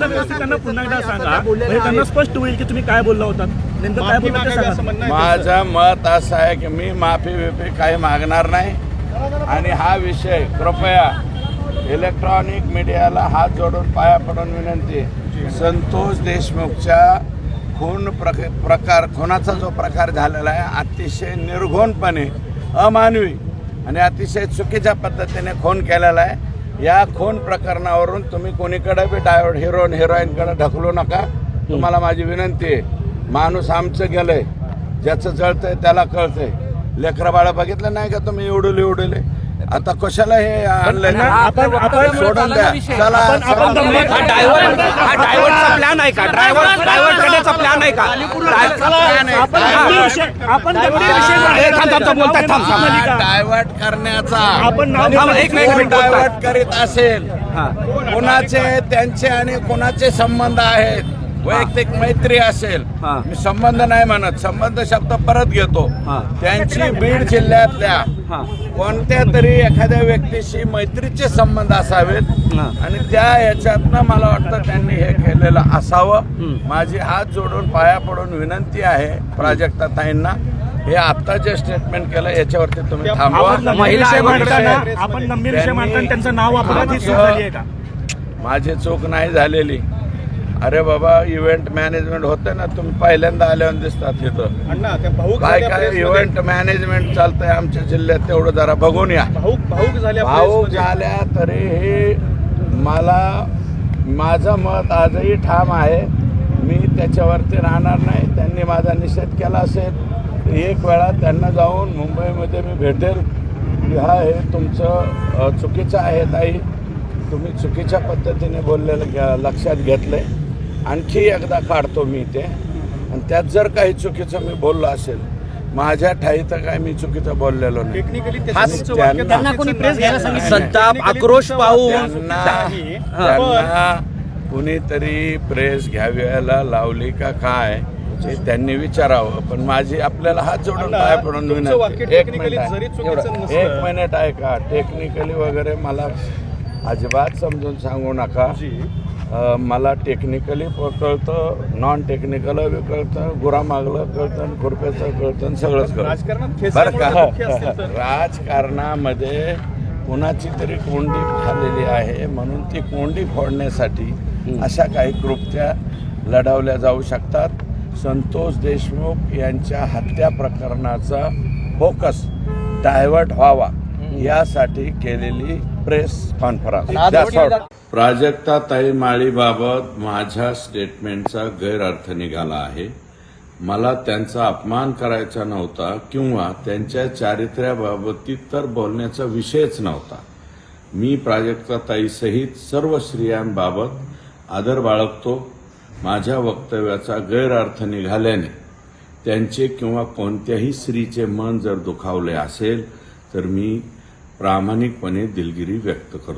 प्रश्न व्यवस्थित त्यांना पुन्हा एकदा सांगा. म्हणजे त्यांना स्पष्ट होईल की तुम्ही काय बोलला होता. नेमकं काय बोलला ते सांगा. माझं मत असं आहे की मी माफी बिफी काही मागणार नाही. आणि हा विषय कृपया इलेक्ट्रॉनिक मीडियाला हात जोडून पाया पडून विनंती. संतोष देशमुखच्या खून प्रक प्रकार खुनाचा जो प्रकार झालेला आहे अतिशय निर्घोणपणे अमानवी आणि अतिशय चुकीच्या पद्धतीने खून केलेला आहे. या खून प्रकरणावरून तुम्ही कोणीकडे बी डायव्हर्ट हिरोईन हिरोईनकडे ढकलू नका. तुम्हाला माझी विनंती आहे माणूस आमचं गेलंय ज्याचं जळतंय त्याला कळतंय. लेकरं बाळा बघितलं नाही का तुम्ही एवढले एवढले आता कशाला हे आणलंय ना? आपण आपण सोडून द्या. चला प्लॅन आहे का? ड्रायव्हर ड्रायव्हर करण्याचा प्लॅन आहे का? आपण बोलताय, थांब? डायव्हर्ट करण्याचा. आपण एक. डायव्हर्ट करीत असेल हा. कोणाचे त्यांचे आणि कोणाचे संबंध आहेत? वैयक्तिक मैत्री असेल हा. मी संबंध नाही म्हणत संबंध शब्द परत घेतो. हा. त्यांची बीड जिल्ह्यातल्या हा. कोणत्या तरी एखाद्या व्यक्तीशी मैत्रीचे संबंध असावेत हा. आणि त्या याच्यातनं मला वाटतं त्यांनी हे केलेलं असावं. माझी हात जोडून पाया पडून विनंती आहे प्राजक्ता ताईंना. हे आता जे स्टेटमेंट केलं याच्यावरती तुम्ही थांबवा. महिला विषय आयोगाकडे- मांडताना आपण गंभीर विषय मांडताना त्यांचं नाव वापरत ही चूक झाली आहे का? माझी चूक नाही झालेली. अरे बाबा इव्हेंट मॅनेजमेंट होतं ना तुम्ही पहिल्यांदा आल्यावर दिसतात तिथं. काय काय इव्हेंट मॅनेजमेंट चालतंय आमच्या जिल्ह्यात तेवढं जरा बघून या. भाऊक झाल्या. झाल्या तरीही मला माझं मत आजही ठाम आहे. मी त्याच्यावरती राहणार नाही. त्यांनी माझा निषेध केला असेल. एक वेळा त्यांना जाऊन मुंबईमध्ये मी भेटेल. की हा हे तुमचं चुकीचं आहे ताई. तुम्ही चुकीच्या पद्धतीने बोललेलं लक्षात घेतलंय. आणखी एकदा काढतो मी ते आणि त्यात जर काही चुकीचं मी बोललो असेल माझ्या ठाई तर काय मी चुकीचं बोललेलो नाही? संताप आक्रोश पाहून कुणीतरी प्रेस घ्याव्याला लावली का काय ते त्यांनी विचारावं. पण माझी आपल्याला हात जोडून पाय पडून एक मिनिट जरी आहे. चुकीचं एवढं. नसलं- एक मिनिट आहे का? टेक्निकली वगैरे मला अजिबात समजून सांगू नका. अ, मला टेक्निकली कळतं नॉन टेक्निकल कळतं गुरामागलं कळतं खुरप्याचं कळतं सगळंच कळतं. बरं का? राजकारणामध्ये कुणाची तरी कोंडी झालेली आहे म्हणून ती कोंडी फोडण्यासाठी अशा काही कृत्या लढवल्या जाऊ शकतात. संतोष देशमुख यांच्या हत्या प्रकरणाचा फोकस डायव्हर्ट व्हावा. यासाठी केलेली प्रेस कॉन्फरन्स. प्राजक्ता ताई माळीबाबत माझ्या स्टेटमेंटचा गैरअर्थ निघाला आहे. मला त्यांचा अपमान करायचा नव्हता किंवा त्यांच्या चारित्र्याबाबतीत तर बोलण्याचा विषयच नव्हता. मी प्राजक्ता ताईसहित सर्व स्त्रियांबाबत आदर बाळगतो. माझ्या वक्तव्याचा गैरअर्थ निघाल्याने त्यांचे किंवा कोणत्याही स्त्रीचे मन जर दुखावले असेल तर मी प्रामाणिकपणे दिलगिरी व्यक्त करतो.